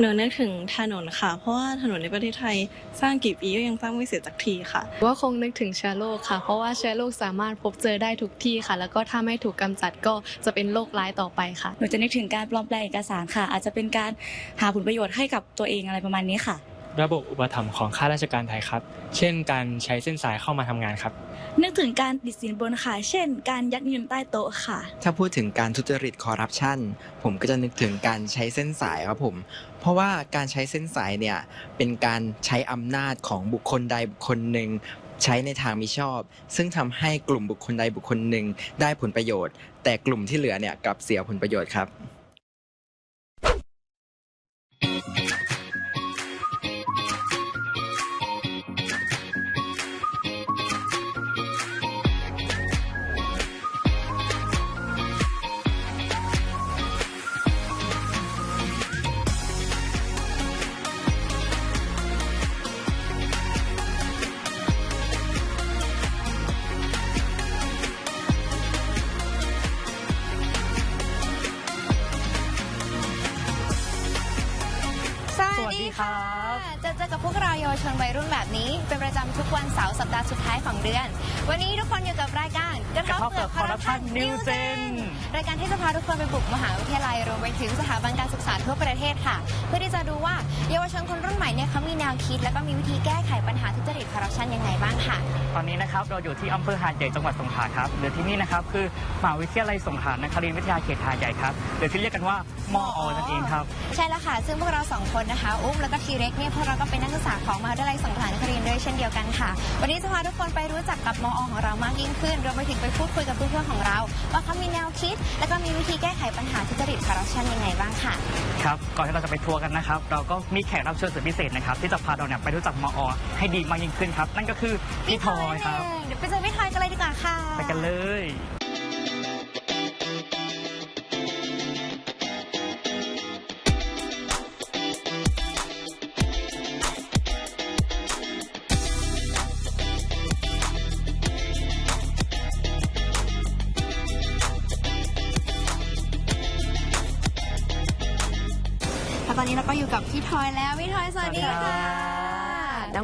หนูนึกถึงถนนค่ะ เพราะว่าถนนในประเทศไทยสร้างกี่ปีก็ยังสร้างไม่เสร็จสักทีค่ะ ว่าคงนึกถึงเชื้อโรคค่ะ เพราะว่าเชื้อโรคสามารถพบเจอได้ทุกที่ค่ะ แล้วก็ถ้าไม่ถูกกำจัดก็จะเป็นโรคร้ายต่อไปค่ะ หนูจะนึกถึงการปลอมแปลงเอกสารค่ะ อาจจะเป็นการหาผลประโยชน์ให้กับตัวเองอะไรประมาณนี้ค่ะ ระบบอุปถัมภ์ของข้าราชการไทยครับ เช่น การใช้เส้นสายเข้ามาทำงานครับ นึกถึงการติดสินบนค่ะ เช่น การยัดเงินใต้โต๊ะค่ะ ถ้าพูดถึงการทุจริตคอร์รัปชันผมก็จะนึกถึงการใช้เส้นสายครับผม เพราะว่าการใช้เส้นสายเนี่ยเป็นการใช้อำนาจของบุคคลใดบุคคลหนึ่งใช้ในทางมิชอบ ซึ่งทำให้กลุ่มบุคคลใดบุคคลหนึ่งได้ผลประโยชน์ แต่กลุ่มที่เหลือเนี่ยกลับเสียผลประโยชน์ครับ ครับจ เจอกับพวกเราเยาวชนวัยรุ่นแบบนี้ เป็นประจำทุกวันเสาร์สัปดาห์สุดท้ายของเดือน วันนี้ทุกคนอยู่กับรายการกระทบเปลือกคอร์รัปชันนิวเจนรายการที่จะพาทุกคนไปบุกมหาวิทยาลัยรวมไปถึงสถาบันการศึกษาทั่วประเทศค่ะ เพื่อที่จะดูว่าเยาวชนคนรุ่นใหม่เนี่ยเขามีแนวคิด แล้วก็มีวิธีแก้ไขปัญหาทุจริตคอร์รัปชันยังไงบ้างค่ะ ตอนนี้นะครับเราอยู่ที่อำเภอหาดใหญ่จังหวัดสงขลาครับหรือที่นี่นะครับคือมหาวิทยาลัยสงขลานครินทร์วิทยาเขตหาดใหญ่ครับหรือที่เรียกกันว่ามอนั่นเองครับ ใช่แล้วค่ะซึ่งพวกเราสองคนนะคะ อุ้มแล้วก็ทีเร็กเนี่ยพวกเราก็เป็นนักศึกษาของมหาวิทยาลัยสงขลานครินทร์ด้วยเช่นเดียวกันค่ะ วันนี้จะพาทุกคนไปรู้จักกับมอของเรามากยิ่งขึ้นรวมไปถึงไปพูดคุยกับเพื่อนๆของเรา ว่าเขามีแนวคิด แล้วก็มีวิธีแก้ไขปัญหาทุจริตคอร์รัปชันยังไงบ้างค่ะ ครับก่อนที่เราจะไปทัวร์กันนะครับ เราก็มีแขกรับเชิญสุดพิเศษนะครับที่จะพาเราเนี่ยไปรู้จักมอให้ดีมากยิ่งขึ้นครับ นั่นก็คือพี่ทอยครับ เดี๋ยวไปเจอพี่ทอยกันเลยดีกว่าค่ะ ไปกันเลย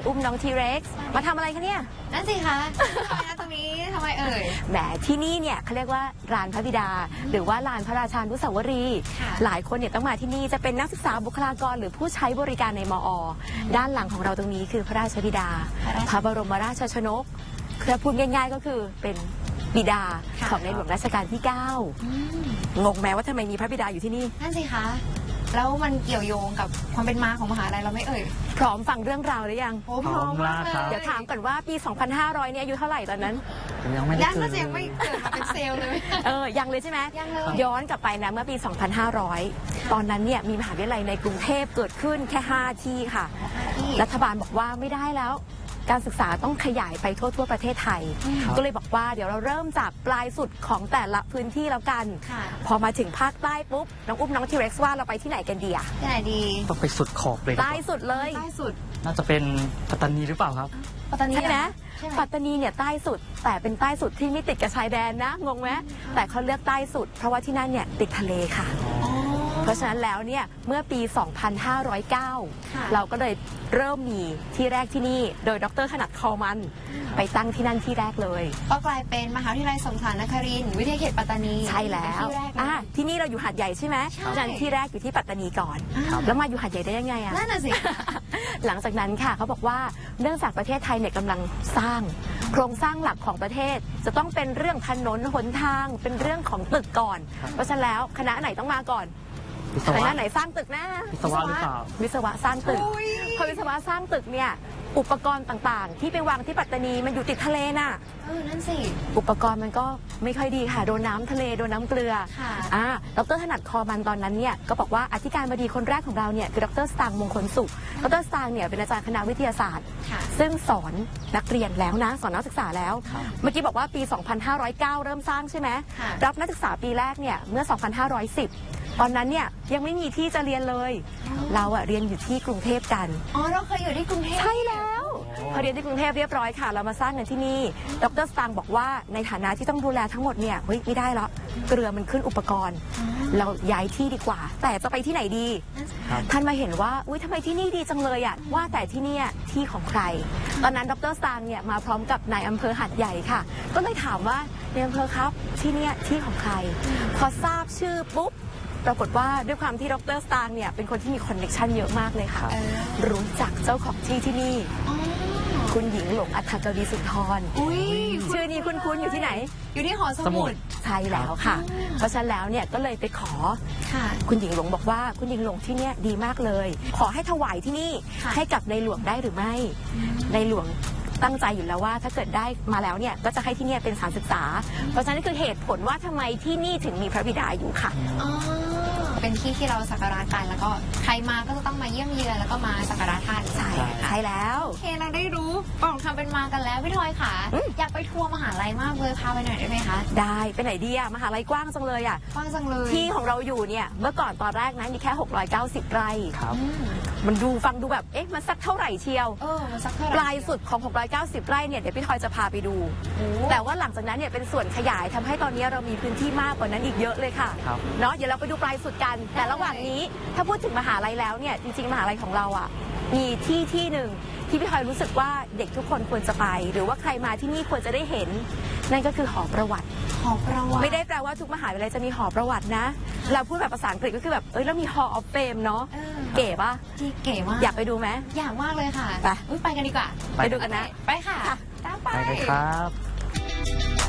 องอุ้มน้องทีเร็กซ์มาทำอะไรคะเนี่ย นั่นสิคะพี่ทอยนะตรงนี้ทำไมเอ่ย แหมที่นี่เนี่ยเขาเรียกว่าลานพระบิดา หรือว่าลานพระราชานุสาวรีย์ค่ะ หลายคนเนี่ยต้องมาที่นี่จะเป็นนักศึกษาบุคลากรหรือผู้ใช้บริการในมอ ด้านหลังของเราตรงนี้คือพระราชบิดา พระบรมราชชนกคือพูดง่าย ๆ ก็คือเป็นบิดาค่ะ ของในหลวงรัชกาลที่9งงแม้ว่าทำไมมีพระบิดาอยู่ที่นี่ นั่นสิคะ แล้วมันเกี่ยวโยงกับความเป็นมาของมหาลัยเราไหม่เอ่ยพร้อมฟังเรื่องราวหรือยัง โอ้พร้อมมากเลยเดี๋ยวถามก่อนว่าปี 2500 เนี่ยอายุเท่าไหร่ตอนนั้นยังไม่ได้ยังเจก็อจะยังไม่เกิดมาเป็นเซลล์เลย เออ ยังเลยใช่ไหมยังเลย ย้อนกลับไปนะเมื่อปี 2500 ตอนนั้นเนี่ยมีมหาวิทยาลัยในกรุงเทพเกิดขึ้นแค่ 5 ที่ค่ะที่รัฐบาลบอกว่าไม่ได้แล้ว การศึกษาต้องขยายไปทั่วทั่วประเทศไทย ก็เลยบอกว่าเดี๋ยวเราเริ่มจากปลายสุดของแต่ละพื้นที่แล้วกันค่ะพอมาถึงภาคใต้ปุ๊บน้องอุ้มน้องทีเร็กซ์ว่าเราไปที่ไหนกันดีอะที่ไหนดีต้องไปสุดขอบเลยครับใต้สุดเลยใต้สุด น่าจะเป็นปัตตานีหรือเปล่าครับปัตตานีใช่ไหมอะใช่ไหมปัตตานีเนี่ยใต้สุด แต่เป็นใต้สุดที่ไม่ติดกับชายแดนนะงงไหมแต่เขาเลือกใต้สุด เพราะว่าที่นั่นเนี่ยติดทะเลค่ะอ๋อ เพราะฉะนั้นแล้วเนี่ยเมื่อปีค่ะ2509 เราก็เลยเริ่มมีที่แรกที่นี่ โดยดรถนัดคอมัน ไปตั้งที่นั่นที่แรกเลย ก็กลายเป็นมหาวิทยาลัยสงขลานครินทร์วิทยาเขตปัตตานีใช่แล้วที่แรกเลยอะที่นี่เราอยู่หาดใหญ่ใช่ไหมใช่เพราะฉะนั้นที่แรกอยู่ที่ปัตตานีก่อนครับแล้วมาอยู่หาดใหญ่ได้ยังไงอะ นั่นน่ะสิ หลังจากนั้นค่ะเขาบอกว่าเนื่องจากประเทศไทยเนี่ยกำลังสร้าง โครงสร้างหลักของประเทศ จะต้องเป็นเรื่องถนนหนทางเป็นเรื่องของตึกก่อน เพราะฉะนั้นแล้วคณะไหนต้องมาก่อน วิศควะณะไหนสร้างตึกนะวิศวะหรือเปล่า วิศวะสร้างตึกพอวิศวะสร้างตึกเนี่ยอุปกรณ์ต่างๆ ที่ไปวางที่ปัตตานีมันอยู่ติดทะเลน่ะ เออ นั่นสิ อุปกรณ์มันก็ไม่ค่อยดีค่ะ โดนน้ำทะเล โดนน้ำเกลือ ค่ะ อ่า ดรถนัดคอมันตอนนั้นเนี่ย ก็บอกว่าอธิการบดีคนแรกของเราเนี่ย คือดรสตางค์มงคลสุข ดรสตางค์เนี่ยเป็นอาจารย์คณะวิทยาศาสตร์ค่ะซึ่งสอนนักเรียนแล้วนะ สอนนักศึกษาแล้ว เมื่อกี้บอกว่าปี 2509 เริ่มสร้างใช่ไหมค่ะรับนักศึกษาปีแรกเนี่ย เมื่อ 2510 ตอนนั้นเนี่ยยังไม่มีที่จะเรียนเลย เราอะเรียนอยู่ที่กรุงเทพกัน อ๋อ เราเคยอยู่ที่กรุงเทพใช่แล้ว พอเรียนที่กรุงเทพเรียบร้อยค่ะ เรามาสร้างกันที่นี่ ดรสตางค์บอกว่าในฐานะที่ต้องดูแลทั้งหมดเนี่ยเฮ้ยไม่ได้แล้วเกลือมันขึ้นอุปกรณ์ เราย้ายที่ดีกว่า แต่จะไปที่ไหนดีครับท่านมาเห็นว่าอุ้ยทำไมที่นี่ดีจังเลยอะว่าแต่ที่เนี่ยที่ของใคร ตอนนั้นดรสตางค์เนี่ยมาพร้อมกับนายอำเภอหัดใหญ่ค่ะ ก็เลยถามว่านายอำเภอครับที่เนี่ยที่ของใคร พอทราบชื่อปุ๊บ ปรากฏว่าด้วยความที่ดรสตางค์เนี่ยเป็นคนที่มีคอนเนคชันเยอะมากเลยค่ะ รู้จักเจ้าของที่ที่นี่ คุณหญิงหลงอัฐกวีสุนทรอุ้ยชื่อนี้คุ้นๆอยู่ที่ไหน อยู่ที่หอสสมุมุดดใช่แล้วค่ะ เพราะฉะนั้นแล้วเนี่ยก็เลยไปขอค่ะคุณหญิงหลงบอกว่าคุณหญิงหลงที่เนี่ยดีมากเลย ขอให้ถวายที่นี่ค่ะให้กับในหลวงได้หรือไม่ ในหลวงตั้งใจอยู่แล้วว่าถ้าเกิดได้มาแล้วเนี่ยก็จะให้ที่เนี่ยเป็นสถานศึกษา เพราะฉะนั้นนี่คือเหตุผลว่าทำไมที่นี่ถึงมีพระบิดาอยู่ค่ะอ๋อ เป็นที่ที่เราสักการะกัน แล้วก็ใครมาก็จะต้องมาเยี่ยมเยือนแล้วก็มาสักการะท่านใช่ใช่แล้ว โอเคเราได้ รู้ประวัติความเป็นมากันแล้วพี่ทอยค่ะอืม อยากไปทัวร์มหาลัยมากเลยพาไปหน่อยได้ไหมคะได้ไปไหนดีอะมหาลัยกว้างจังเลยอะกว้างจังเลยที่ของเราอยู่เนี่ยเมื่อก่อนตอนแรกนะมีแค่ 690 ไร่ ครับ อืมมันดูฟังดูแบบเอ๊ะมันสักเท่าไหร่เชียว เออมันสักเท่าไหร่ปลายสุดของ 690 ไร่เนี่ยเดี๋ยวพี่ทอยจะพาไปดู โอ้แต่ว่าหลังจากนั้นเนี่ยเป็นส่วนขยายทำให้ตอนนี้เรามีพื้นที่มากกว่านั้นอีกเยอะเลยค่ะครับ เนาะเดี๋ยวเราไปดูปลายสุดกัน แต่ระหว่างนี้ถ้าพูดถึงมหาลัยแล้วเนี่ยจริงๆ มหาลัยของเราอะมีที่ที่หนึ่ง ที่พี่ทอยรู้สึกว่าเด็กทุกคนควรจะไป หรือว่าใครมาที่นี่ควรจะได้เห็น นั่นก็คือหอประวัติ หอประวัติ ไม่ได้แปลว่าทุกมหาวิทยาลัยจะมีหอประวัตินะ เราพูดแบบภาษาอังกฤษก็คือแบบเอ้ยแล้วมี Hall of Fame เนาะเออ เก๋ปะที่เก๋มากอยากไปดูไหม อยากมากเลยค่ะไป อุ๊ยไปกันดีกว่าไปดูกันนะ ไปค่ะค่ะตามไป ไปเลยครับเป็นไงบ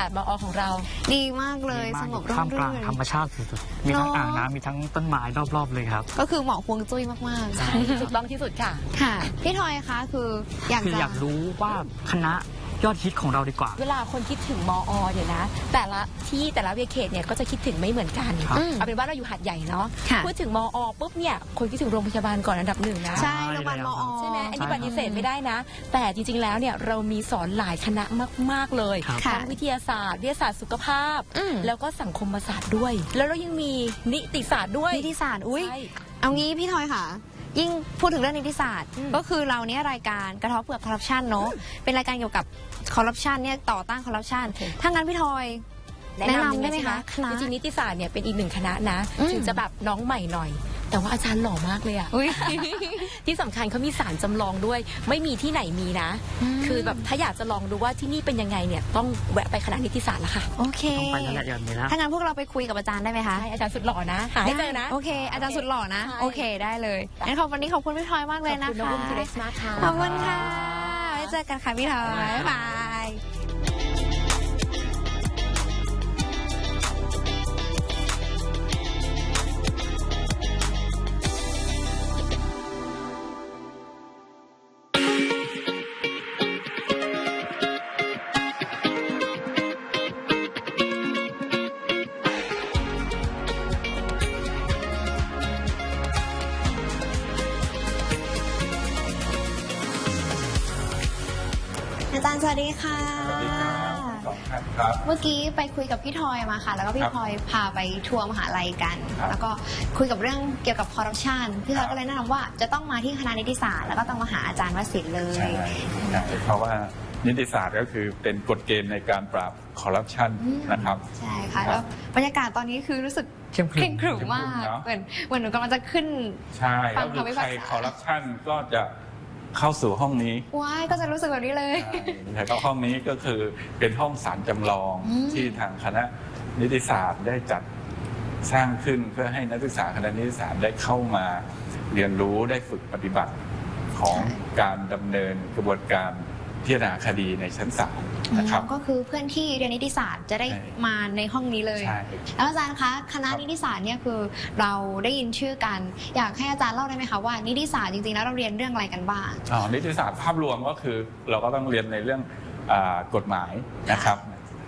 ากาศมอของเรา ดีมากเลยดีมากสงบอยู่ร่ท่ามมกลางรื่น ธรรมชาติสุดๆมีทั้งเนอะ อ่างน้ำมีทั้งต้นไม้รอบๆเลยครับ ก็คือเหมาะฮวงจุ้ยมากๆถูกต้องที่สุดค่ะค่ะ พี่ทอยคะคืออยากคือจะ อยากรู้ว่าคณะ ยอดฮิตของเราดีกว่า เวลาคนคิดถึงมอเนี่ยนะ แต่ละที่แต่ละเวเขตเนี่ยก็จะคิดถึงไม่เหมือนกันครับ เอาเป็นว่าเราอยู่หัดใหญ่เนาะค่ะพูดถึงมอปุ๊บเนี่ยคนคิดถึงโรงพยาบาลก่อนอันดับหนึ่งนะ ใช่โรงพยาบาลมอใช่ไหมอันนี้ใช่ปฏิเสธไม่ได้นะ แต่จริงๆ แล้วเนี่ยเรามีสอนหลายคณะมาก ๆ เลยครับค่ะทั้งวิทยาศาสตร์ วิทยาศาสตร์สุขภาพ อืม แล้วก็สังคมศาสตร์ด้วย แล้วเรายังมีนิติศาสตร์ด้วยนิติศาสตร์อุ้ยใช่ เอางี้พี่ทอยค่ะ ยิ่งพูดถึงเรื่องนิติศาสตร์อืมก็คือเราเนี่ยรายการกระเทบเปลือกคอร์รัปชันเนาะเป็นรายการเกี่ยวกับคอร์รัปชันเนี่ยต่อต้านคอร์รัปชันถ้างั้นพี่ทอยแนะนำได้ไหมคะคณะจริงๆนิติศาสตร์เนี่ยเป็นอีกหนึ่งคณะนะอืมถึงจะแบบน้องใหม่หน่อย แต่ว่าอาจารย์หล่อมากเลยอะอุ้ยที่สำคัญเขามีสารจำลองด้วย ไม่มีที่ไหนมีนะอืมคือแบบถ้าอยากจะลองดูว่าที่นี่เป็นยังไงเนี่ยต้องแวะไปคณะนิติศาสตร์ละค่ะโอเคต้องไปนั่นแหละอย่างนี้นะถ้างั้นพวกเราไปคุยกับอาจารย์ได้ไหมคะใช่อาจารย์สุดหล่อนะหาให้เจอนะ โอเค อาจารย์สุดหล่อนะ ใช่ โอเคได้เลยงั้นขอบวันนี้ขอบคุณพี่ทอยมากเลยนะขอบคุณน้องคะอุ้มทีเล็กมากค่ะ ขอบคุณค่ะไว้เจอกันค่ะพี่ทอยบ๊ายบาย ครับเมื่อกี้ไปคุยกับพี่ทอยมาค่ะ แล้วก็พี่ครับทอยพาไปทัวร์มหาลัยกัน ครับแล้วก็คุยกับเรื่องเกี่ยวกับคอร์รัปชันพี่ทอยครับก็เลยแนะนำว่าจะต้องมาที่คณะนิติศาสตร์แล้วก็ต้องมาหาอาจารย์วสินทร์เลยใช่ใช่เพราะว่านิติศาสตร์ก็คือเป็นกฎเกณฑ์ในการปราบคอร์รัปชันอืม นะครับ ใช่ค่ะครับแล้วบรรยากาศตอนนี้คือรู้สึกเข้มขรึเคร่มงขรึมมากเข้มขรึมเนอะ เหมือนเหมือนหนูกำลังจะขึ้น ใช่ฟัแล้วงคือคำพิใคพารกษาคอร์รัปชันก็จะ เข้าสู่ห้องนี้ว้ายก็จะรู้สึกแบบนี้เลยใช่แล้วก็ห้องนี้ก็คือเป็นห้องสารจำลองอืมที่ทางคณะนิติศาสตร์ได้จัดสร้างขึ้นเพื่อให้นักศึกษาคณะนิติศาสตร์ได้เข้ามาเรียนรู้ได้ฝึกปฏิบัติของการดำเนินกระบวนการพิจารณาคดีในชั้นศาล นะครับก็คือเพื่อนที่เรียนนิติศาสตร์จะได้ใช่มาในห้องนี้เลยใช่แล้วอาจารย์คะคณะครับนิติศาสตร์เนี่ยคือเราได้ยินชื่อกัน อยากให้อาจารย์เล่าได้ไหมคะว่านิติศาสตร์จริงๆแล้วเราเรียนเรื่องอะไรกันบ้างอ๋อนิติศาสตร์ภาพรวมก็คือเราก็ต้องเรียนในเรื่องอากฎหมายนะครับ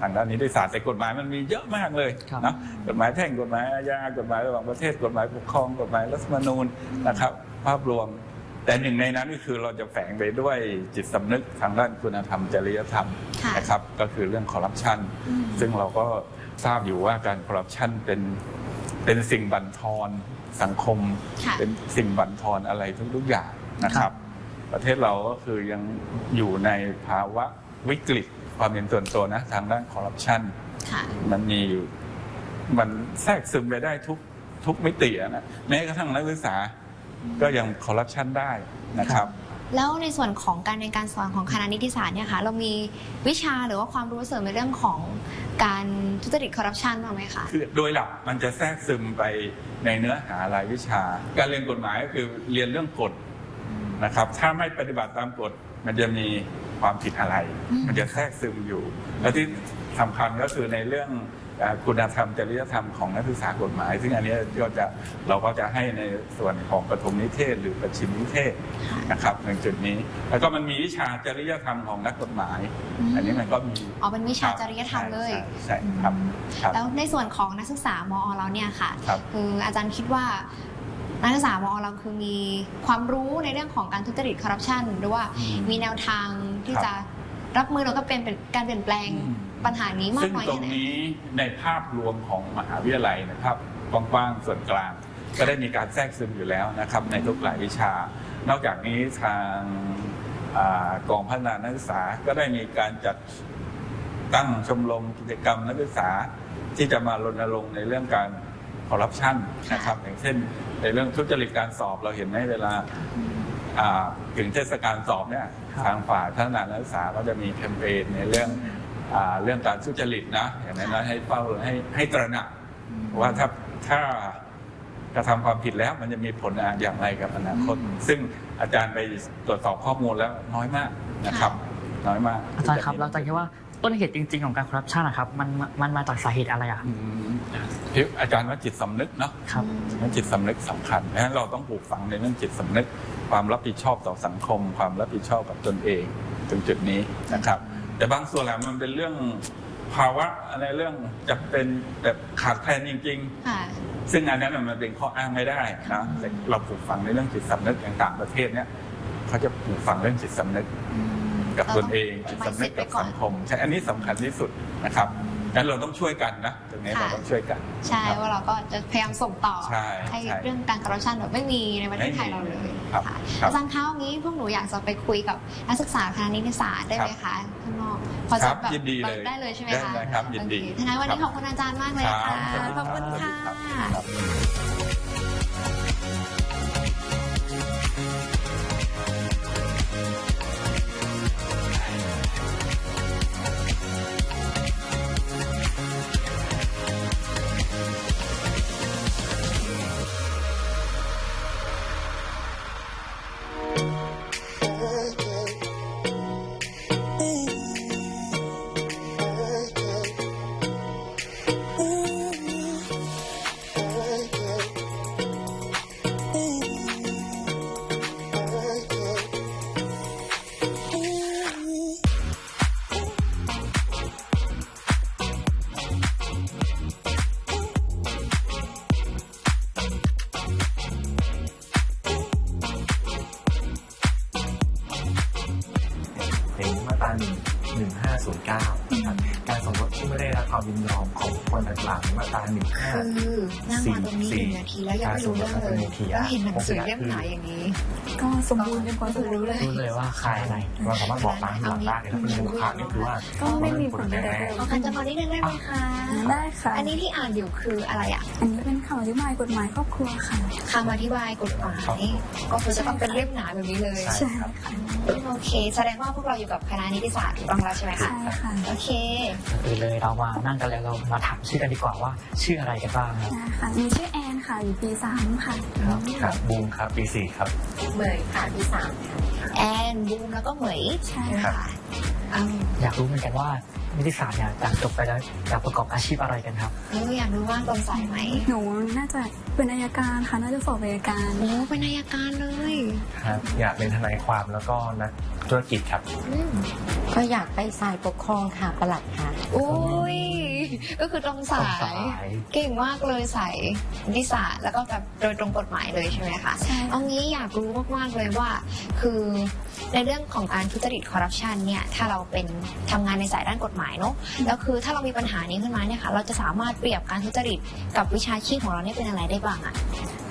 ทางด้านนิติศาสตร์แต่กฎหมายมันมีเยอะมากเลยครับนะกฎหมายแพ่งกฎหมายอาญากฎหมายระหว่างประเทศกฎหมายปกครองกฎหมายรัฐธรรมนูญนะครับ ภาพรวม แต่หนึ่งในนั้นก็คือเราจะแฝงไปด้วยจิตสำนึกทางด้านคุณธรรมจริยธรรมค่ะนะครับ ก็คือเรื่องคอร์รัปชันอืมซึ่งเราก็ทราบอยู่ว่าการคอร์รัปชันเป็นเป็นสิ่งบั่นทอนสังคมค่ะเป็นสิ่งบั่นทอนอะไรทุกๆอย่างนะครับ ประเทศเราก็คือยังอยู่ในภาวะวิกฤตความเป็นส่วนตัวนะทางด้านคอร์รัปชันค่ะมันมีอยู่มันแทรกซึมไปได้ทุกทุกมิติอะนะแม้กระทั่งนักศึกษา ก็ยังคอร์รัปชันได้นะครับ แล้วในส่วนของการเรียนการสอนของคณะนิติศาสตร์เนี่ยค่ะเรามีวิชาหรือว่าความรู้เสริมในเรื่องของการทุจริตคอร์รัปชันบ้างไหมคะคือโดยหลักมันจะแทรกซึมไปในเนื้อหารายวิชา การเรียนกฎหมายก็คือเรียนเรื่องกฎนะครับ ถ้าไม่ปฏิบัติตามกฎมันจะมีความผิดอะไรอืมมันจะแทรกซึมอยู่ และที่สำคัญก็คือในเรื่องเอ่อ คุณธรรมจริยธรรมของนักศึกษากฎหมาย ซึ่งอันนี้ก็จะเราก็จะให้ในส่วนของปฐมนิเทศ หรือประชิมนิเทศนะครับในจุดนี้ แล้วก็มันมีวิชาจริยธรรมของนักกฎหมาย อันนี้มันก็มีอ๋อเป็นวิชาจริยธรรมเลยใช่ใช่ครับครับแล้วในส่วนของนักศึกษามอเราเนี่ยค่ะครับคืออาจารย์คิดว่านักศึกษามอเราคือมีความรู้ในเรื่องของการทุจริตคอร์รัปชันหรือว่าอืมมีแนวทางที่ครับจะรับมือแล้วก็เป็นเป็นการเปลี่ยนแปลงอืม ปัญหานี้มากซึ่งน้อยตรแค่งไหนนี้ในภาพรวมของมหาวิทยาลัยนะครับกว้างๆส่วนกลาง ก็ได้มีการแทรกซึมอยู่แล้วนะครับในทุกหลายวิชา นอกจากนี้ทางอ่ากองพัฒนานักศึกษาก็ได้มีการจัดตั้งชมรมกิจกรรมนักศึกษาที่จะมารณรงค์ในเรื่องการคอร์รัปชันนะครับ อย่างเช่น ในเรื่องทุจริตการสอบเราเห็นไหมเวลา อ่าถึงเทศกาลสอบเนี่ยทางฝ่ายพัฒนานักศึกษาก็จะมีแคมเปญในเรื่องอ่า เรื่องการทุจริตนะอย่างนั้นนะให้เฝ้าให้ให้ตระหนักว่าถ้าถ้ากระทำความผิดแล้วมันจะมีผลอย่างไรกับอนาคต ซึ่งอาจารย์ไปตรวจสอบข้อมูลแล้วน้อยมากนะครับ น้อยมาก อาจารย์ครับเราจะคิดว่าต้นเหตุจริง ๆ ของการคอร์รัปชันนะครับมันมันมาจากสาเหตุอะไรอะอืมพี่อาจารย์ว่าจิตสำนึกเนาะครับนั่นจิตสำนึกสำคัญเพราะฉะนั้นเราต้องปลูกฝังในเรื่องจิตสำนึก ความรับผิดชอบต่อสังคม ความรับผิดชอบกับตนเองตรงจุดนี้นะครับ แต่บางส่วนแหละมันเป็นเรื่องภาวะอะไรเรื่องจะเป็นแบบขาดแคลนจริง ค่ะ ๆ ซึ่งอันนั้นมันเป็นข้ออ้างไม่ได้นะแต่เราปลูกฝังในเรื่องจิตสำนึกอย่างต่างประเทศเนี่ยเขาจะปลูกฝังเรื่องจิตสำนึกกับตนเองจิตสำนึกกับสังคมใช่อันนี้สำคัญที่สุดนะครับงั้นเราต้องช่วยกันนะตรงนี้ค่ะเราต้องช่วยกันใช่ครับ ว่าเราก็จะพยายามส่งต่อใช่ใช่เรื่องการคอร์รัปชันแบบไม่มีในประเทศไทยเราเลยครับค่ะครับ อาจารย์คะวันนี้พวกหนูอยากจะไปคุยกับนักศึกษาคณะนิติศาสตร์ได้ไหมคะข้าง นอกพอคจะรับแบบยินดีเลยได้เลยใช่ไหมคะได้เลยครับยินดีโอเคถ้างั้นวันนี้คขรัอบบคุณอาจารย์มากเลยค่ะครับขอบคุณค่ะ รับ นี้หนึ่งนาทีแล้วยังไม่รู้เรื่องเลยแล้วเห็นหนังสือเล่มหนาอย่างนี้ ก็สมบูรณ์เป็นความสมรู้เลยรู้เลยว่าใครอะไรเราสามารถบอกตามที่หลังได้เลยถ้าเป็นผู้ขาดนี่คือว่าก็ไม่มีผลแน่ใดเอาการจะพอนิดนึงได้ไหมคะได้ค่ะ อันนี้ที่อ่านอยู่คืออะไรอะอันนี้เป็นคำอธิบายกฎหมายครอบครัวค่ะคำอธิบายกฎหมายก็คือจะต้องเป็นเล่มหนาแบบนี้เลยใช่ครับโอเค แสดงว่าพวกเราอยู่กับคณะนิติศาสตร์ถูกต้องแล้วใช่ไหมคะใช่ค่ะโอเคคือเลยเรามานั่งกันแล้วเรามาถามชื่อกันดีกว่าว่าชื่ออะไรกันบ้างครับได้ค่ะมีชื่อแอน ค่ะอยู่ปีสามค่ะ ครับครับบูมครับปีสี่ครับ เหมยค่ะที่สามแอนบูมแล้วก็เหมยใช่ค่ะอ้าวอยากรู้เหมือนกันว่านิติศาสตร์เนี่ยจากจบไปแล้วอยากประกอบอาชีพอะไรกันครับเอออยากรู้ว่าตรงสายไหมหนูน่าจะเป็นอายการค่ะน่าจะสอบอายการโอ้เป็นอายการเลยครับอยากเป็นทนายความแล้วก็นักธุรกิจครับ ก็อยากไปสายปกครองค่ะประหลัดค่ะอุ้ย ก็คือตรงสาตรงสาย ย เก่งมากเลยสายนิติศาสตร์แล้วก็แบบโดยตรงกฎหมายเลยใช่ไหมคะใช่ เอางี้อยากรู้มากๆเลยว่า คือในเรื่องของการทุจริตคอร์รัปชันเนี่ยถ้าเราเป็นทำงานในสายด้านกฎหมายเนาะแล้วคือถ้าเรามีปัญหานี้ขึ้นมาเนี่ยค่ะเราจะสามารถเปรียบการทุจริตกับวิชาชีพของเราเนี่ยเป็นอะไรได้บ้างอะ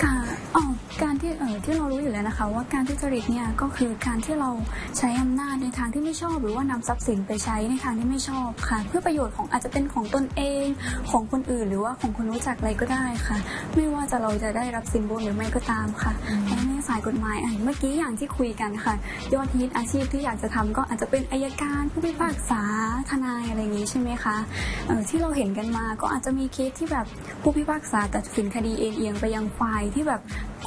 การอ๋อการที่ เออที่เรารู้อยู่แล้วนะคะ ว่าการทุจริตเนี่ยก็คือการที่เราใช้อำนาจในทางที่ไม่ชอบ หรือว่านำทรัพย์สินไปใช้ในทางที่ไม่ชอบค่ะ เพื่อประโยชน์ของอาจจะเป็นของตนเองของคนอื่น หรือว่าของคนรู้จักอะไรก็ได้ค่ะ ไม่ว่าจะเราจะได้รับสินบนหรือไม่ก็ตามค่ะและในสายกฎหมายเมื่อกี้อย่างที่คุยกันค่ะ ยอดฮิตอาชีพที่อยากจะทำก็อาจจะเป็นอายการผู้พิพากษาทนายอะไรอย่างนี้ใช่ไหมคะที่เราเห็นกันมาก็อาจจะมีเคสที่แบบผู้พิพากษาตัดสินคดีเองเอียงไปยังฝ่ายที่แบบ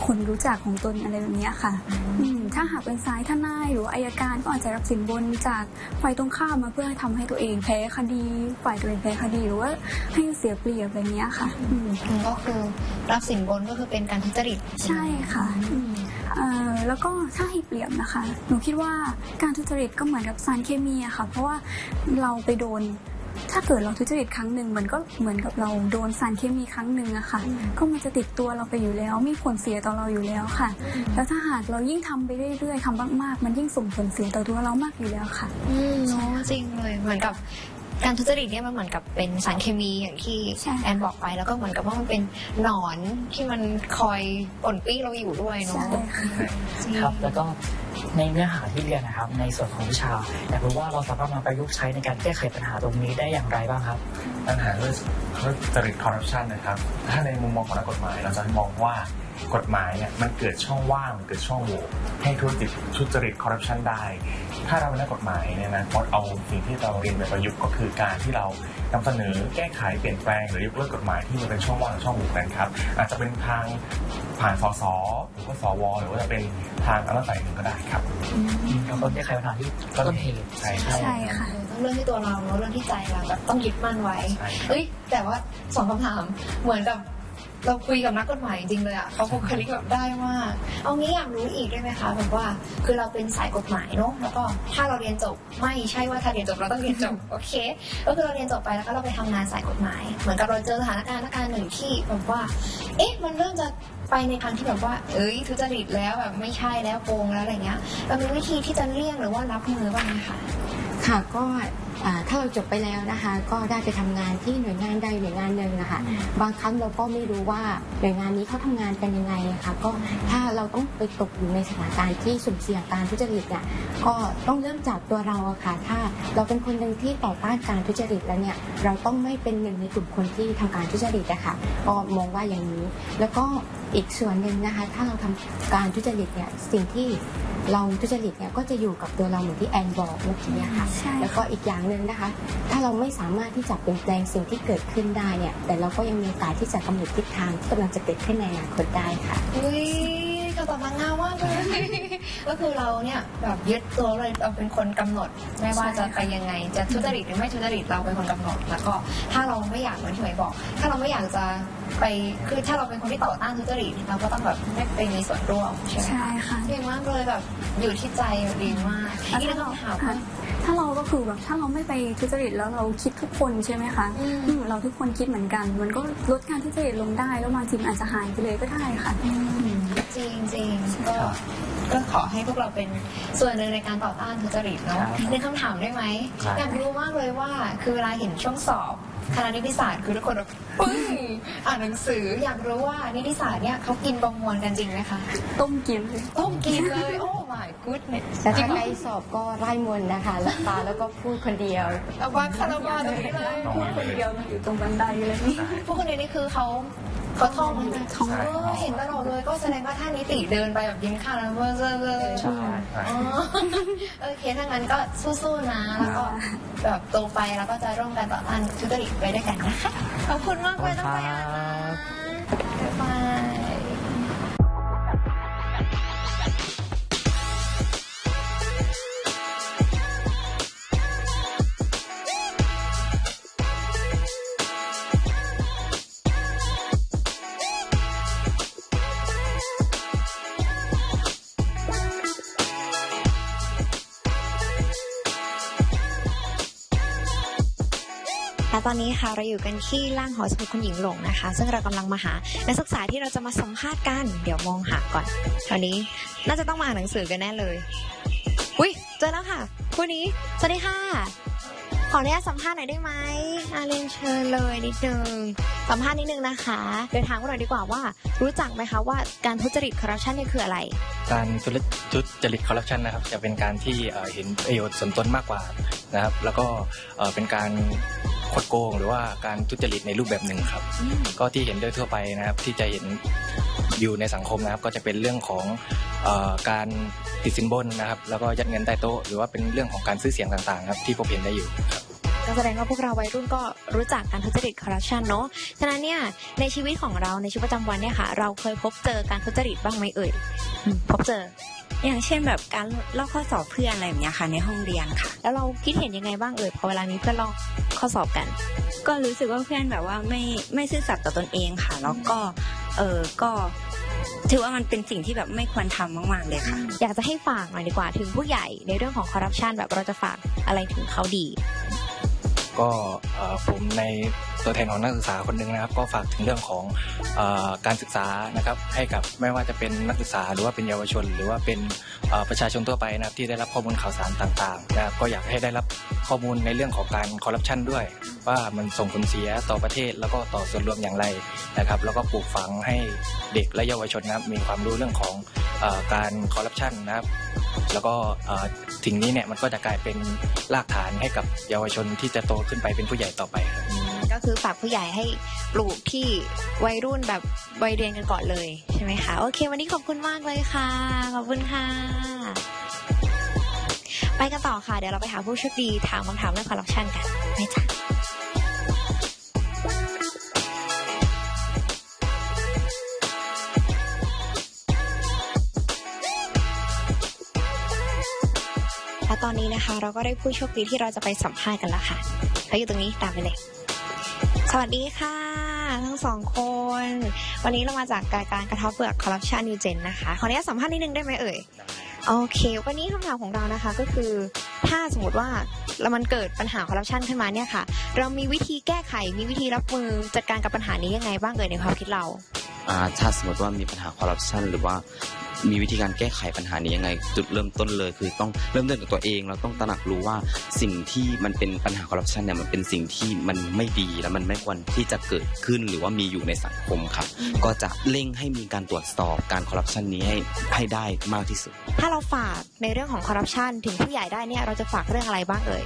คนรู้จักของตนอะไรแบบเนี้ยค่ะอืมถ้าหากเป็นสายทนายหรือว่าอายการก็อาจจะรับสินบนจากฝ่ายตรงข้ามมาเพื่อทำให้ตัวเองแพ้คดี ฝ่ายตัวเองแพ้คดีหรือว่าให้เสียเปรียบอะไรเนี้ยค่ะอืมก็คือรับสินบนก็คือเป็นการทุจริตใช่ค่ะอืมเอ่อแล้วก็ถ้าให้เปรียบนะคะ หนูคิดว่าการทุจริตก็เหมือนกับสารเคมีอะค่ะ เพราะว่าเราไปโดน ถ้าเกิดเราทุจริตครั้งหนึ่งมันก็เหมือนกับเราโดนสารเคมีครั้งหนึ่งอะค่ะ ก็มันจะติดตัวเราไปอยู่แล้ว มีผลเสียต่อเราอยู่แล้วค่ะ แล้วถ้าหากเรายิ่งทำไปเรื่อยๆทำมากๆ มันยิ่งส่งผลเสียต่อตัวเรามากอยู่แล้วค่ะอืมเนาะจริงเลยเหมือนกับ การทุจริตเนี่ยมันเหมือนกับเป็นสารเคมีอย่างที่ใช่ แอนบอกไป แล้วก็เหมือนกับว่ามันเป็นหนอนที่มันคอยปนปี้เราอยู่ด้วยเนาะ ใช่ค่ะจริงครับแล้วก็ในเนื้อหาที่เรียนนะครับ ในส่วนของวิชาอยากรู้ว่าเราสามารถมาประยุกต์ใช้ในการแก้ไขปัญหาตรงนี้ได้อย่างไรบ้างครับ ปัญหาเรื่องทุจริตคอร์รัปชันนะครับ ถ้าในมุมมองของนักกฎหมาย เราจะมองว่า กฎหมายเนี่ยมันเกิดช่องว่างมันเกิดช่องโหว่ให้ธุรกิจทุจริตคอร์รัปชันได้ ถ้าเราเป็นนักกฎหมายเนี่ยนะพอเอาสิ่งที่เราเรียนไปประยุกต์ก็คือการที่เรานำเสนอแก้ไขเปลี่ยนแปลงหรือยกเลิกกฎหมายที่มันเป็นช่องว่างช่องโหว่นั้นครับอาจจะเป็นทางผ่านสสหรือว่าสวหรือว่าจะเป็นทางอะไรฝ่ายหนึ่งก็ได้ครับเราต้องแก้ไขปัญหาที่ต้นเหตุใช่ครับใช่ค่ะต้องเรื่องที่ตัวเราเนอะเรื่องที่ใจเราแบบต้องยึดมั่นไว้ใช่ครับเอ้ยแต่ว่าสองคำถามเหมือนกับ เราคุยกับนักกฎหมายจริงเลยอะเขาบุคลิกแบบได้มากเอางี้อยากรู้อีกได้ไหมคะแบบว่าคือเราเป็นสายกฎหมายเนาะแล้วก็ถ้าเราเรียนจบไม่ใช่ว่าถ้าเรียนจบเราต้องเรียนจบโอเค ก็คือเราเรียนจบไปแล้วก็เราไปทำงานสายกฎหมาย เหมือนกับเราเจอสถานการณ์สถานการณ์หนึ่งที่แบบว่า เอ๊ะมันเริ่มจะไปในทางที่แบบว่า เอ้ยทุจริตแล้วแบบไม่ใช่แล้วโกงแล้วอะไรเงี้ยเรามีวิธีที่จะเลี่ยงหรือว่ารับมือบ้างไหมคะ ค่ะก็อ่าถ้าเราจบไปแล้วนะคะ ก็ได้ไปทำงานที่หน่วยงานใดหน่วยงานหนึ่งนะคะบางครั้งเราก็ไม่รู้ว่าหน่วยงานนี้เขาทำงานกันยังไงนะคะก็ถ้าเราต้องไปตกอยู่ในสถานการณ์ที่สุ่มเสี่ยงการทุจริตเนี่ยก็ต้องเริ่มจากตัวเราอะค่ะถ้าเราเป็นคนหนึ่งที่ต่อต้านการทุจริตแล้วเนี่ยเราต้องไม่เป็นหนึ่งในกลุ่มคนที่ทำการทุจริตนะคะก็มองว่าอย่างนี้ แล้วก็อีกส่วนหนึ่งนะคะ ถ้าเราทำการทุจริตเนี่ยสิ่งที่ เราทุจริตเนี่ยก็จะอยู่กับตัวเราเหมือนที่แอนบอกเมื่อกี้อะค่ะใช่ แล้วก็อีกอย่างหนึ่งนะคะ ถ้าเราไม่สามารถที่จะเปลี่ยนแปลงสิ่งที่เกิดขึ้นได้เนี่ยแต่เราก็ยังมีโอกาสที่จะกำหนดทิศทางที่กำลังจะเกิดขึ้นในอนาคตได้ค่ะ อุ้ย คำตอบมันง่ายมากเลยก็คือเราเนี่ยแบบยึดตัวเลยเราเป็นคนกำหนด ไม่ว่าจะไปยังไงจะทุจริตหรือไม่ทุจริตเราเป็นคนกำหนด แล้วก็ถ้าเราไม่อยากเหมือนที่หมวยบอก ถ้าเราไม่อยากจะไปคือถ้าเราเป็นคนที่ต่อต้านทุจริตเราก็ต้องแบบไม่ไปมีส่วนร่วมใช่ไหมใช่ค่ะเก่งมากเลยแบบอยู่ที่ใจดีมากแล้วอีกหถ้านึ่งเราคำถามค่ะว่า ถ้าเราก็คือแบบถ้าเราไม่ไปทุจริตแล้วเราคิดทุกคนใช่ไหมคะอืม อืมเราทุกคนคิดเหมือนกัน มันก็ลดการทุจริตลงได้แล้วบางทีมันอาจจะหายไปเลยก็ได้ค่ะ อืม จริงจริงๆก็ก็ขอให้พวกเราเป็นส่วนหนึ่งในการต่อต้านทุจริตเนาะครับในคำถามได้ไหมครับอยากรู้มากเลยว่า คือเวลาเห็นช่วงสอบคณะนิติศาสตร์คือทุกคนแบบปึ้งอ่านหนังสืออยากรู้ว่านิติศาสตร์เนี่ยเขากินบางมวลกันจริงไหมคะ ต้มกินเลย ต้มกินเลย โอ้ my goodness แต่ถ้าใครสอบก็ไล่มนต์นะคะหลับตาแล้วก็พูดคนเดียวเอาว่าคาราบาตรงนี้เลยพูดคนเดียวมันอยู่ตรงบันไดเลยนี่พวกคนนี้นี่คือเขาเขาท่องมันนะท่องเออเห็นตลอดเลยก็แสดงว่าถ้านิติเดินไปแบบยิ้มข้าวแล้วเมื่อเจอเลยใช่ใช่อ๋อโอเคถ้างั้นก็สู้ๆนะ แล้วก็แบบโตไปแล้วก็จะร่วมกันต่อต้านทุจริตไปด้วยกันนะคะขอบคุณมากเลยต้องไปอ่านนะบ๊ายบาย ตอนนี้ค่ะเราอยู่กันที่ล่างหอสมุดคุณหญิงหลงนะคะ ซึ่งเรากำลังมาหานักศึกษาที่เราจะมาสัมภาษณ์กัน เดี๋ยวมองหาก่อนคราวนี้น่าจะต้องมาอ่านหนังสือกันแน่เลย อุ้ยเจอแล้วค่ะคู่นี้สวัสดีค่ะ ออนุญาตสัมภาษณ์หน่อยได้ไหมอาเรียนเชิญเลยนิดนึงสัมภาษณ์นิดนึงนะคะ เดินทางมาหน่อยดีกว่าว่า รู้จักไหมคะว่าการทุจริตคอร์รัปชันเนี่ยคืออะไร การทุจริตทุจริตคอร์รัปชันนะครับ จะเป็นการที่เอ่อเห็นประโยชน์ส่วนตนมากกว่านะครับ แล้วก็เอ่อเป็นการคดโกงหรือว่าการทุจริตในรูปแบบหนึ่งครับ ก็ที่เห็นโดยทั่วไปนะครับที่จะเห็นอยู่ในสังคมนะครับ ก็จะเป็นเรื่องของเอ่อการติดสินบนนะครับ แล้วก็ยัดเงินใต้โต๊ะหรือว่าเป็นเรื่องของการซื้อเสียงต่างๆ ครับที่พบเห็นได้อยู่ครับ ก็แสดงว่าพวกเราวัยรุ่นก็รู้จักการทุจริตคอร์รัปชันเนาะฉะนั้นเนี่ยในชีวิตของเราในชีวิตประจำวันเนี่ยค่ะ เราเคยพบเจอการทุจริตบ้างไหมเอ่ยอืมพบเจอ อย่างเช่นแบบการลอกข้อสอบเพื่อนอะไรแบบเนี้ยค่ะในห้องเรียนค่ะ แล้วเราคิดเห็นยังไงบ้างเอ่ยพอเวลามีเพื่อนลอกข้อสอบกัน ก็รู้สึกว่าเพื่อนแบบว่าไม่ไม่ซื่อสัตย์ต่อตนเองค่ะ แล้วก็เออก็ถือว่ามันเป็นสิ่งที่แบบไม่ควรทำมากๆเลยค่ะ อยากจะให้ฝากหน่อยดีกว่าถึงผู้ใหญ่ในเรื่องของคอร์รัปชันแบบเราจะฝากอะไรถึงเขาดี ก็ผมในตัวแทนของนักศึกษาคนหนึ่งนะครับ ก็ฝากถึงเรื่องของอการศึกษานะครับ ให้กับไม่ว่าจะเป็นนักศึกษาหรือว่าเป็นเยาวชน หรือว่าเป็นประชาชนทั่วไปนะครับที่ได้รับข้อมูลข่าวสารต่างๆนะครับก็อยากให้ได้รับข้อมูลในเรื่องของการคอร์รัปชันด้วย ว่ามันส่งผลเสียต่อประเทศแล้วก็ต่อส่วนรวมอย่างไรนะครับ แล้วก็ปลูกฝังให้เด็กและเยาวชนนะครับมีความรู้เรื่องของอการคอร์รัปชันนะครับ แล้วก็สิ่งนี้เนี่ยมันก็จะกลายเป็นรากฐานให้กับเยาวชนที่จะโตขึ้นไปเป็นผู้ใหญ่ต่อไปครับก็คือฝากผู้ใหญ่ให้ปลูกที่วัยรุ่นแบบวัยเรียนกันก่อนเลยใช่ไหมคะโอเค วันนี้ขอบคุณมากเลยค่ะ ขอบคุณค่ะ ไปกันต่อค่ะ เดี๋ยวเราไปหาผู้โชคดีถามคำถามเรื่องคอร์รัปชันกันไปจ้ะ ตอนนี้นะคะ เราก็ได้ผู้โชคดีที่เราจะไปสัมภาษณ์กันแล้วค่ะเขาอยู่ตรงนี้ตามไปเลย สวัสดีค่ะ ทั้งสองคน วันนี้เรามาจากรายการกระเทบเปลือกคอร์รัปชันนิวเจนนะคะขออนุญาตสัมภาษณ์นิดนึงได้ไหมเอ่ยโอเค วันนี้คำถามของเรานะคะก็คือ ถ้าสมมติว่าเรามันเกิดปัญหาคอร์รัปชันขึ้นมาเนี่ยค่ะ เรามีวิธีแก้ไขมีวิธีรับมือจัดการกับปัญหานี้ยังไงบ้างเอ่ยในความคิดเราอ่าถ้าสมมติว่ามีปัญหาคอร์รัปชันหรือว่า มีวิธีการแก้ไขปัญหานี้ยังไง จุดเริ่มต้นเลย คือต้องเริ่มต้นจากตัวเอง เราต้องตระหนักรู้ว่าสิ่งที่มันเป็นปัญหาคอร์รัปชันเนี่ยมันเป็นสิ่งที่มันไม่ดีและมันไม่ควรที่จะเกิดขึ้นหรือว่ามีอยู่ในสังคมครับ ก็จะเร่งให้มีการตรวจสอบการคอร์รัปชันนี้ให้ให้ได้มากที่สุด ถ้าเราฝากในเรื่องของคอร์รัปชันถึงผู้ใหญ่ได้เนี่ยเราจะฝากเรื่องอะไรบ้างเอ่ย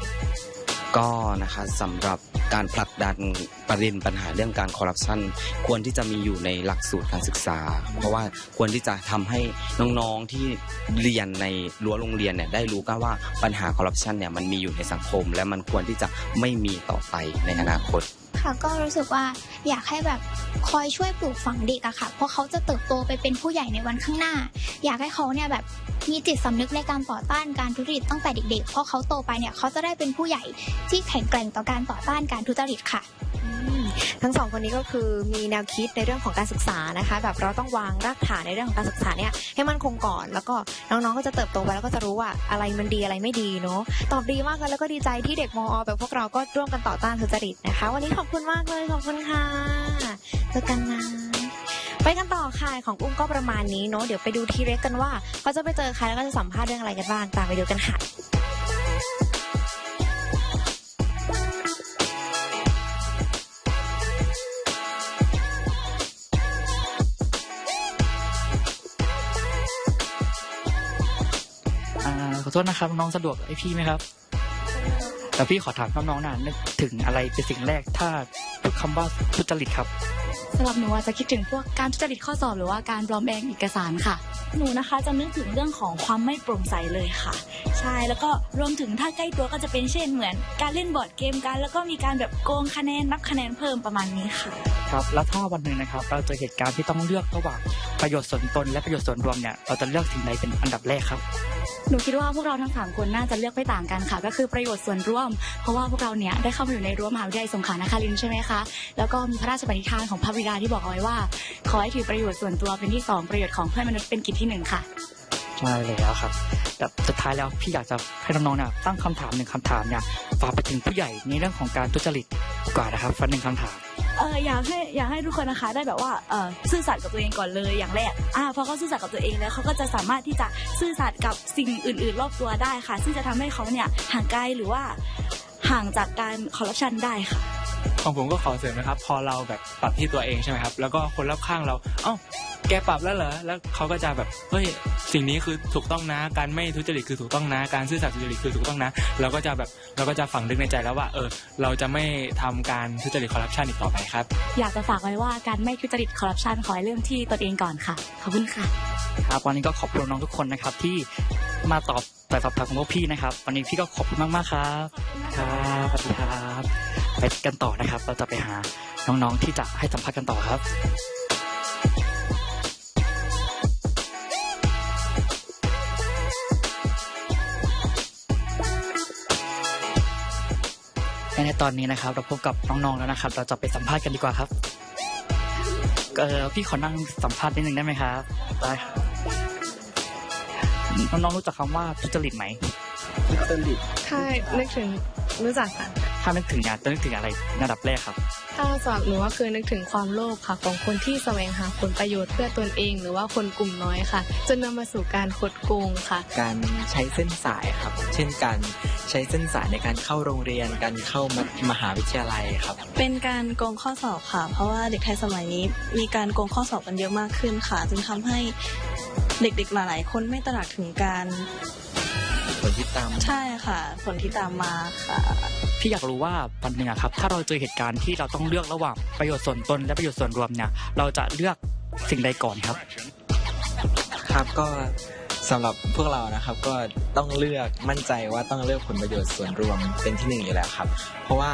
ก็นะคะสำหรับการผลักดันประเด็นปัญหาเรื่องการคอร์รัปชันควรที่จะมีอยู่ในหลักสูตรการศึกษา เพราะว่าควรที่จะทำให้น้องๆที่เรียนในรั้วโรงเรียนเนี่ยได้รู้กันว่าปัญหาคอร์รัปชันเนี่ยมันมีอยู่ในสังคม และมันควรที่จะไม่มีต่อไปในอนาคต ค่ะก็รู้สึกว่าอยากให้แบบคอยช่วยปลูกฝังเด็กอะค่ะ เพราะเขาจะเติบโตไปเป็นผู้ใหญ่ในวันข้างหน้า อยากให้เขาเนี่ยแบบมีจิตสำนึกในการต่อต้านการทุจริตตั้งแต่เด็กๆ เพราะเขาโตไปเนี่ยเขาจะได้เป็นผู้ใหญ่ที่แข็งแกร่งต่อการต่อต้านการทุจริตค่ะ ทั้งสองคนนี้ก็คือมีแนวคิดในเรื่องของการศึกษานะคะ แบบเราต้องวางรากฐานในเรื่องของการศึกษาเนี่ยให้มันคงก่อน แล้วก็น้องๆก็จะเติบโตไปแล้วก็จะรู้ว่าอะไรมันดีอะไรไม่ดีเนาะตอบดีมากเลยแล้วก็ดีใจที่เด็กมอแบบพวกเราก็ร่วมกันต่อต้านทุจริตนะคะ วันนี้ขอบคุณมากเลยขอบคุณค่ะเจอกันนะไปกันต่อค่ะของอุ้มก็ประมาณนี้เนาะเดี๋ยวไปดูทีเร็กกันว่าเขาจะไปเจอใครแล้วก็จะสัมภาษณ์เรื่องอะไรกันบ้างตามไปดูกันค่ะ ษนะครับน้องสะดวกไอพี่ไหมครับแต่พี่ขอถามน้องๆนะนึกถึงอะไรเป็นสิ่งแรกถ้าพูดคำว่าทุจริตครับสำหรับหนูอะจะคิดถึงพวกการทุจริตข้อสอบหรือว่าการปลอมแปลงเอกสารค่ะ หนูนะคะจะนึกถึงเรื่องของความไม่โปร่งใสเลยค่ะ ใช่แล้วก็รวมถึงถ้าใกล้ตัวก็จะเป็นเช่นเหมือน การเล่นบอร์ดเกมกัน แล้วก็มีการแบบโกงคะแนนนับคะแนนเพิ่มประมาณนี้ค่ะ ครับ แล้วถ้าวันหนึ่งนะครับ เราเจอเหตุการณ์ที่ต้องเลือกระหว่างประโยชน์ส่วนตนและประโยชน์ส่วนรวมเนี่ยเราจะเลือกสิ่งใดเป็นอันดับแรกครับ หนูคิดว่าพวกเราทั้งสามคนน่าจะเลือกไม่ต่างกันค่ะ ก็คือประโยชน์ส่วนร่วม เพราะว่าพวกเราเนี้ยได้เข้ามาอยู่ในรั้วมหาวิทยาลัยสงขลานครินทร์ใช่ไหมคะแล้วก็มีพระราชบัญญัติของพระบิดาที่บอกเอาไว้ว่า ขอให้ถือประโยชน์ส่วนตัวเป็นที่สองประโยชน์ของเพื่อนมนุษย์เป็นกิจที่หนึ่งค่ะใช่แล้วครับแต่สุดท้ายแล้วพี่อยากจะให้น้องๆเนี่ยตั้งคำถามหนึ่งคำถามเนี่ยฝากไปถึงผู้ใหญ่ในเรื่องของการทุจริตกว่านะครับฟันหนึ่งคำถาม เอออยากให้อยากให้ทุกคนนะคะได้แบบว่าเออซื่อสัตย์กับตัวเองก่อนเลยอย่างแรกอ่าพอเขาซื่อสัตย์กับตัวเองแล้วเขาก็จะสามารถที่จะซื่อสัตย์กับสิ่งอื่น ๆ รอบตัวได้ค่ะ ซึ่งจะทำให้เขาเนี่ยห่างไกลหรือว่าห่างจากการคอร์รัปชันได้ค่ะของผมก็ขอเสริมนะครับ พอเราแบบปรับที่ตัวเองใช่ไหมครับ แล้วก็คนรอบข้างเรา เอ้า แกปรับแล้วเหรอแล้วเขาก็จะแบบเฮ้ยสิ่งนี้คือถูกต้องนะ การไม่ทุจริตคือถูกต้องนะ การซื่อสัตย์สุจริตคือถูกต้องนะ เราก็จะแบบเราก็จะฝังลึกในใจแล้วว่า เออ เราจะไม่ทำการทุจริตคอร์รัปชันอีกต่อไปครับ อยากจะฝากไว้ว่าการไม่ทุจริตคอร์รัปชันขอให้เริ่มที่ตนเองก่อนค่ะขอบคุณค่ะครับวันนี้ก็ขอบคุณน้องทุกคนนะครับที่มาตอบแต่สอบถามของพวกพี่นะครับ วันนี้พี่ก็ขอบคุณมากมากๆครับครับสวัสดีครับไปกันต่อนะครับ เราจะไปหาน้องๆที่จะให้สัมภาษณ์กันต่อครับ และในตอนนี้นะครับ เราพบกับน้องๆแล้วนะครับ เราจะไปสัมภาษณ์กันดีกว่าครับเออพี่ขอนั่งสัมภาษณ์นิดนึงได้ไหมครับได้ครับน้องๆรู้จักคำว่าทุจริตไหมทุจริตถ้านึกถึงรู้จักค่ะถ้านึกถึงงานจะนึกถึงอะไรในระดับแรกครับ ถ้าสำหรับหนูก็คือนึกถึงความโลภค่ะ ของคนที่แสวงหาผลประโยชน์เพื่อตนเอง หรือว่าคนกลุ่มน้อยค่ะ จนนำมาสู่การคดโกงค่ะ การใช้เส้นสายครับ เช่นการใช้เส้นสายในการเข้าโรงเรียน การเข้ามหาวิทยาลัยครับ เป็นการโกงข้อสอบค่ะ เพราะว่าเด็กไทยสมัยนี้ มีการโกงข้อสอบกันเยอะมากขึ้นค่ะ จึงทำให้เด็กๆหลายๆคนไม่ตระหนักถึงการ ผลที่ตามใช่ค่ะ ผลที่ตามมาค่ะ พี่อยากรู้ว่าวันหนึ่งอะครับ ถ้าเราเจอเหตุการณ์ที่เราต้องเลือกระหว่างประโยชน์ส่วนตนและประโยชน์ส่วนรวมเนี่ย เราจะเลือกสิ่งใดก่อนครับ ครับก็สำหรับพวกเรานะครับก็ต้องเลือกมั่นใจว่าต้องเลือกผลประโยชน์ส่วนรวมเป็นที่หนึ่งอยู่แล้วครับ เพราะว่า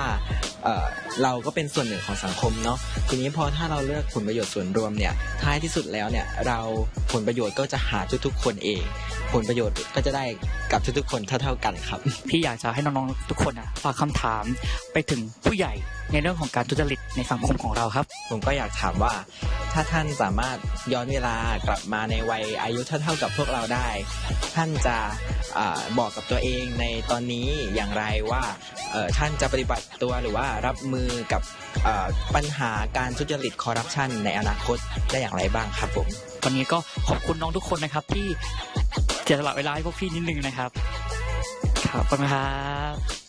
เอ่อเราก็เป็นส่วนหนึ่งของสังคมเนาะทีนี้พอถ้าเราเลือกผลประโยชน์ส่วนรวมเนี่ยท้ายที่สุดแล้วเนี่ยเราผลประโยชน์ก็จะหาทุกๆคนเอง ผลประโยชน์ก็จะได้กับทุกๆคนเท่า ๆกันครับ พี่อยากจะให้น้องๆทุกคนอะฝากคำถามไปถึงผู้ใหญ่ในเรื่องของการทุจริตในสังคมของเราครับ ผมก็อยากถามว่า ถ้าท่านสามารถย้อนเวลากลับมาในวัยอายุเท่าๆกับพวกเราได้ ท่านจะอาบอกกับตัวเองในตอนนี้อย่างไรว่าเอ่อท่านจะปฏิบัติตัวหรือว่ารับมือกับเอ่อปัญหาการทุจริตคอร์รัปชันในอนาคตได้อย่างไรบ้างครับผมวันนี้ก็ขอบคุณน้องทุกคนนะครับที่ เสียสละเวลาให้พวกพี่นิดนึงนะครับ ครับขอบคุณครับ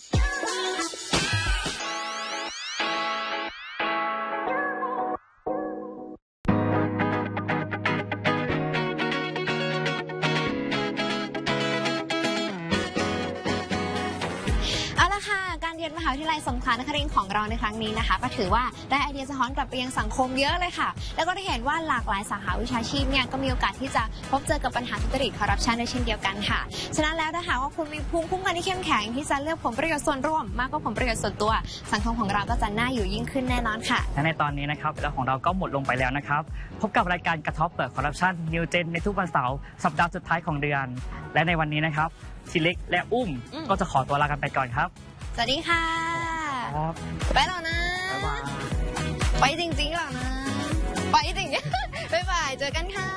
มหาวิทยาลัยสงขลานครินทร์ของเราในครั้งนี้นะคะ ก็ถือว่าได้ไอเดียสะท้อนกลับไปยังสังคมเยอะเลยค่ะ แล้วก็ได้เห็นว่าหลากหลายสาขาวิชาชีพเนี่ยก็มีโอกาสที่จะพบเจอกับปัญหาทุจริตคอร์รัปชันได้เช่นเดียวกันค่ะ ฉะนั้นแล้วถ้าหากว่าคุณมีภูมิคุ้มกันที่เข้มแข็งที่จะเลือกผลประโยชน์ส่วนร่วม มากกว่าผลประโยชน์ส่วนตัว สังคมของเราก็จะน่าอยู่ยิ่งขึ้นแน่นอนค่ะและในตอนนี้นะครับเวลาของเราก็หมดลงไปแล้วนะครับพบกับรายการกระทบเปิดคอร์รัปชันนิวเจนในทุกวันเสาร์สัปดาห์สุดท้ายของเดือน และในวันนี้นะครับทีเล็กและอุ้มอมก็จะขอตัวลากันไปก่อนครับ สวัสดีค่ะ ครับไปแล้วนะ บ๊ายบาไปจริงๆหรอนะ ไปจริงๆ บ๊ายบาย เจอกันค่ะ